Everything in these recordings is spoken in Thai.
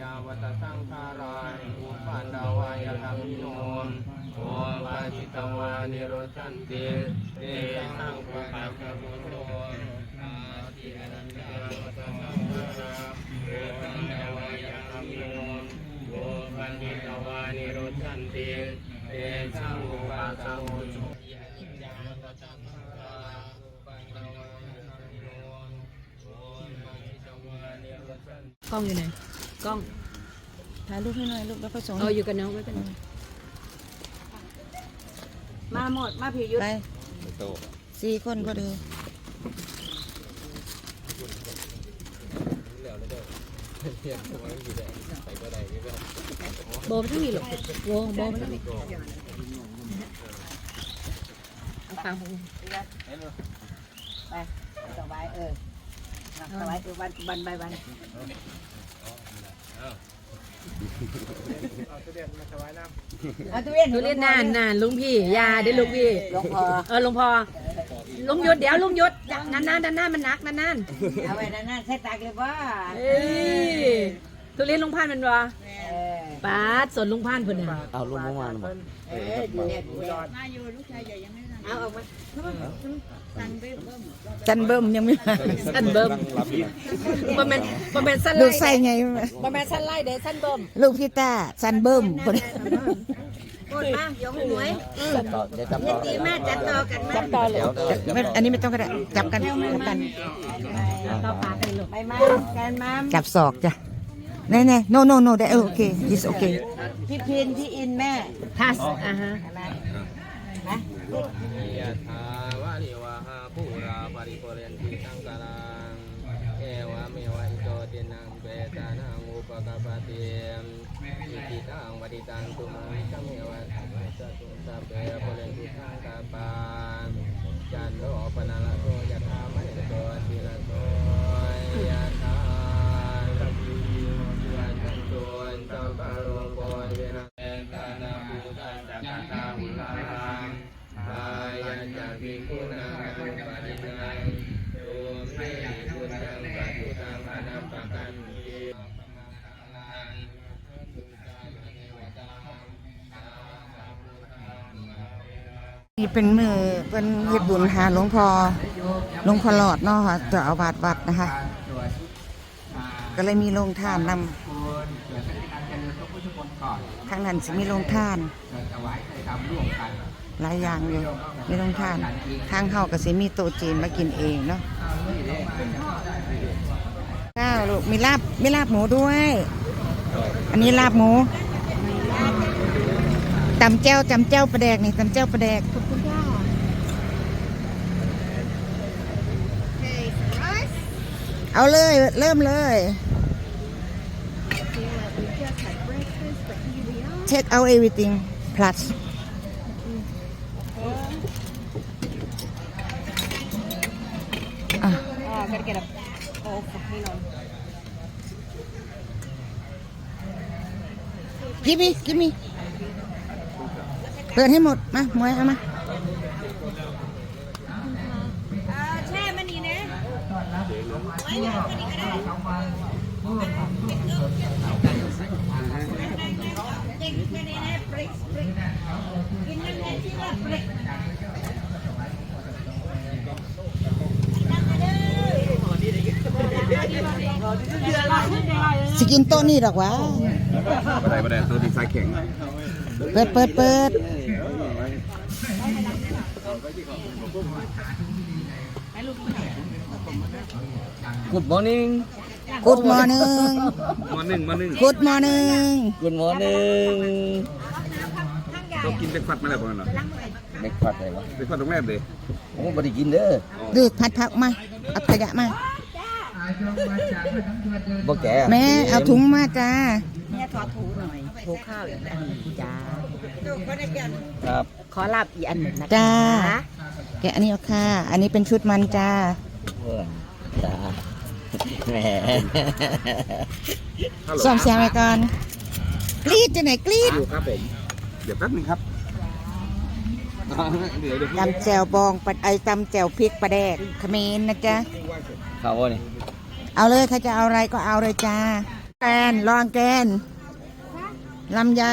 จาวตสังขาราอุปันดาวายธรรมิโนโอภาจิตวานิโรชันติเตสังปะปะกะโตอาติอนันตาวตสังขาราอุปันดาวายธรรมิโนโอปัจิตวานิโรชันติเตสังปะปะโตยาวตสังขาราอุปันดาวายธรรมิโนโอปัจิตวานิโรชันติกล้องอยู่ไหน กล้องถ่ายรูปให้หน่อยลูกแล้วก็ส่งเอาอยู่กับน้องไว้เป็นงมาหมด มาผิวยุทธไปสี่คนก็ดูโบไม่ต้องมีหรอกโบโบไม่ต้องมีเอาฟังผมไปสบายเออสบายคือวันวันไปวัน เอาทุเรียนทุเรียนนานนานลุงพี่อยาได้ลุงพี่หลวงพ่อเออลุงพอลุงยุดเดี๋ยวลุงยุดนานนานนานนานมันหนักนานนานเอาไว้นั่นนั่นใส่ตากเลยว่าเอ้ยทุเรียนลุงพานมันวะเออปาดสวนลุงพานเพิ่นน่ะเอาลงเมื่อวานมาเออดีเนี่ยดีเนี่ยเอาออกมา จันเบิ้มยังไม่มาสั้นเบิ่มบ่แม่นบ่แม่นสั้นลูไล่กไส้ไงบ่แม่นสั้นไล่เด้สั้นเบิ่มลูกพี่ต้าจันเบิ้มคนพูดมายกหวยต่อเดี๋ยวจำต่อดีมากจัดต่อกันมาจับต่อเลยเดี๋ยวเดี๋ยวเดี๋ยวไม่อันนี้ไม่ต้องก็ได้จับกันจับกันต่อปากกันลูกไปมากันมาจับศอกจ้ะแน่แน่ no no no ได้เออโอเค this okay พี่พินพี่อินแม่ทัสอ่าฮะมายะถาวะริวะหาภู ราปริปุเรนติสังกาลังเอวะเมวะอิโตตินังเปตานังอุปกปปติอิติตังวดิตังตุมังสัมเมวะสัพพะสัตตุสัพเพปุเรนติสังกาปานจันโลปนาลโสยะถามะโตติละโต นี่เป็นมือเป็นเฮ็ดบุญหาหลวงพ่อหลวงพ่อหลอดเนาะค่ะเจ้าอาวาสวัดนะคะ ก็เลยมีโรงทานนำข้างนั้นสิมีโรงทานหลายอย่างอยู่มีโรงทานข้างเฮาก็สิมีโตจีนมากินเองเนาะข้าวลูกมีลาบมีลาบหมูด้วย อันนี้ลาบหมูตำแจ้วตำแจ้วปลาแดกนี่ตำแจ้วปลาแดก เอาเลย เริ่มเลย Take out everything plus อะอ่าก็ได้แก่แบบโอ้ไม่นอนกิมมี่กิมมี่เปิดให้หมด มา มวยเอามา แช่มันนี่นะเด็กไม่ได้นะปริกปริกกินน้ำแดงที่ว่าปริก สิกินโต๊ะนี่ดอกวะบันไดบันไดตัวดีไซน์แข็งเปิดเปิดเปิดกุดมอร์นิ่งกูดมอร์นิ่งมอร์นิ่งมอร์นิ่งกูดมอร์นิ่งกุดมอร์นิ่ง เรากินเบรกฟาสต์มาแล้วก่อนเหรอเบรกฟาสต์อะไรวะเบรกฟาสต์โรงแรมเลยผมไม่ได้กินเด้อดูผัดผักมาเอาขยะมาบ่แก่แม่เอาถุงมาจ้าเนี่ยทอดถูหน่อยถูข้าวอีกอันจ้าครับขอลาบอีกอันหนึ่งนะจ้าแกะอันนี้เอาค่ะ อันนี้เป็นชุดมันจ้าเออจ้าแหมซ่อมแซมไปก่อนกรีดจะไหนกรีดอยู่ครับผม เดี๋ยวแป๊บนึงครับเดี๋ยวเดี๋ยวตำแจวบองปลาไอตำแจวพริกปลาแดกเขมรนะจ๊ะ ข้าวนี่เอาเลยใครจะเอาอะไรก็เอาเลยจ้าแกนลองแกนลำไย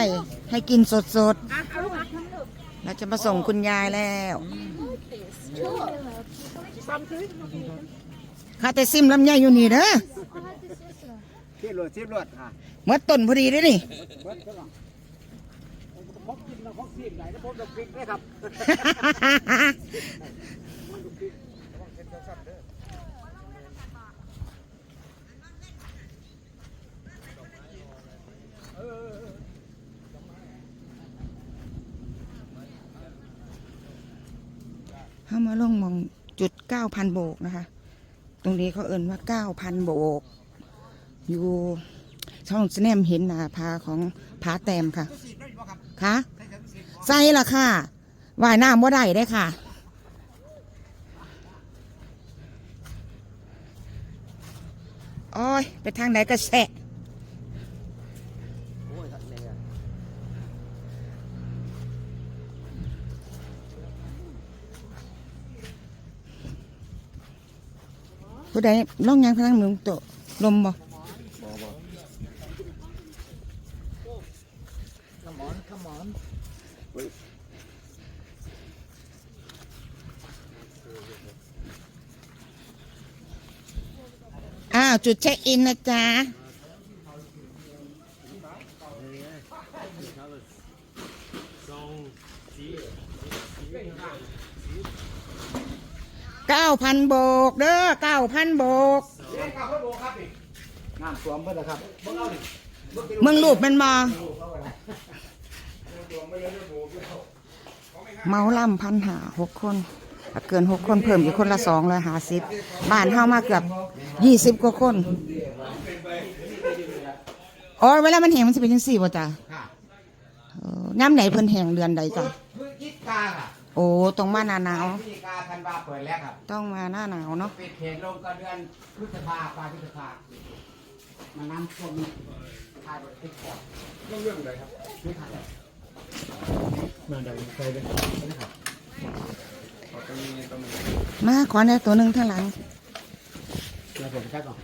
ให้กินสดสดๆเราจะมาส่งคุณยายแล้วข้าแต่ซิมลำไยอยู่นี่เด้อเที่ยวรถเที่ยวรถค่ะ เมื่อต้นพอดีเลยนี่พกกินแล้ว พกซีมไหนแล้วพกดอกพริกด้วยครับเข้ามาลงมองจุดเก้าพันโบกนะคะ ตรงนี้เขาเอ่นว่าเก้าพันโบก อยู่ช่องสแนมเห็นหนาพาของผาแตมค่ะ คะ ใส่ละค่ะว่ายน้ำว่าได้ได้ค่ะ โอ้ย ไปทางไหนก็แสะผู้ใดล่องยางพลังมือโตลมบ่ จุดเช็คอินนะจ๊ะเก้าพันโบกเด้อเก้าพันโบกน้ำสวมเพื่อนครับเมืองรูปมันมาเมาล่ำพันหาหกคนถ้า เกินหกคนเพิ่มอีกคนละสองเลยหาสิบบ้านเฮามาเกือบยี่สิบกว่าคนอ๋อเวลามันแห้งมันจะเป็นยังสี่ป่ะจ้ะเออย่ำไหนเพิ่นแห้งเดือนใดจ้ะพฤศจิกาค่ะโอ้ต้องมาหน้าหนาวพฤศจิกาธันวาเปิดแล้วครับต้องมาหน้าหนาวเนาะปิดเขตลงก็เดือนพฤษภาปลายพฤษภามาน้ำท่วมทายรถติดก่อนเรื่องเรื่องอะไรครับนี่ค่ะมา ขอแน่ตัวหนึ่งท่างหลังเดี๋ยวผมจะก่อน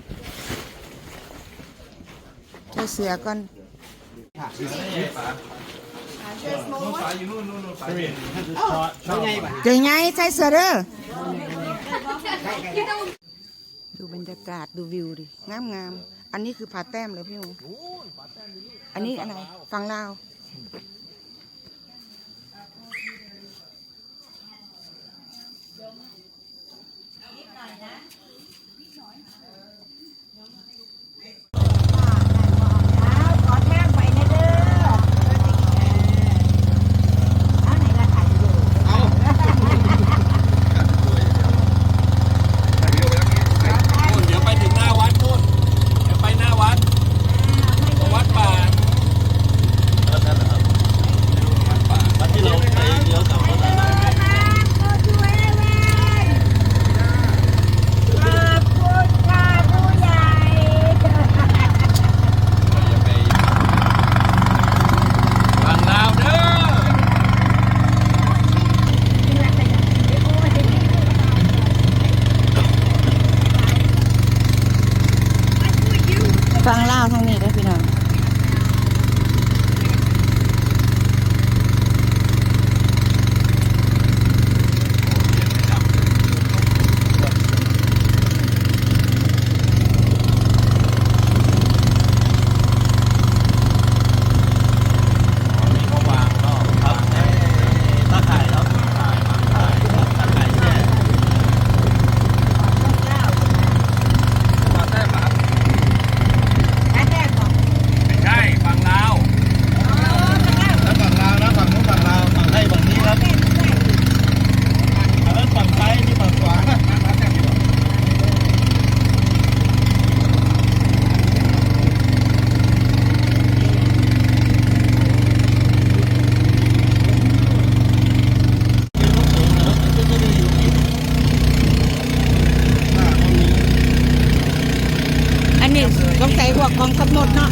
ใส่เสือก่อนค่ะเจอไงใส่เสือเด้อดูบรรยากาศดูวิวดิงามงามๆอันนี้คือผาแต้มเลยพี่หมูอันนี้อะไรฟังลาว นิดหน่อยนะ ของกองกำหนดเนาะ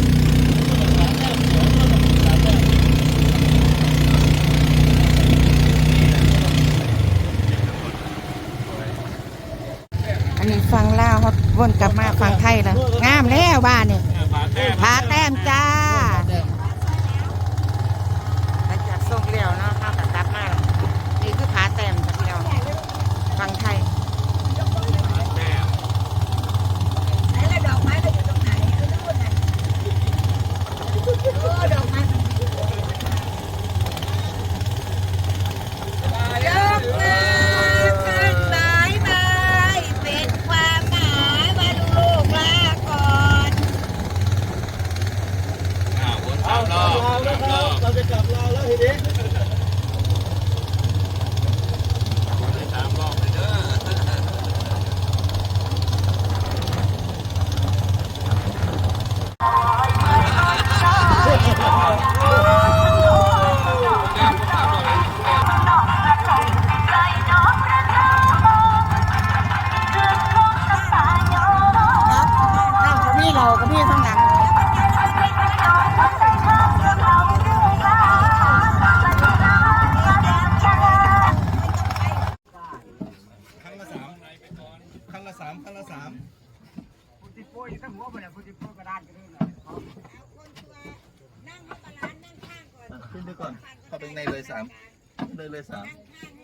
อันนี้ฟังล่าวเขาวนกลับมาฟังไทยแล้วามครั้งละสามคุณติโป้ยทั้งหัวไปเลยคุณติโป้ยกระดานกันเลยขึ้นไปก่อนเข้าไปในเลยสามเลยเลยสามข้างให้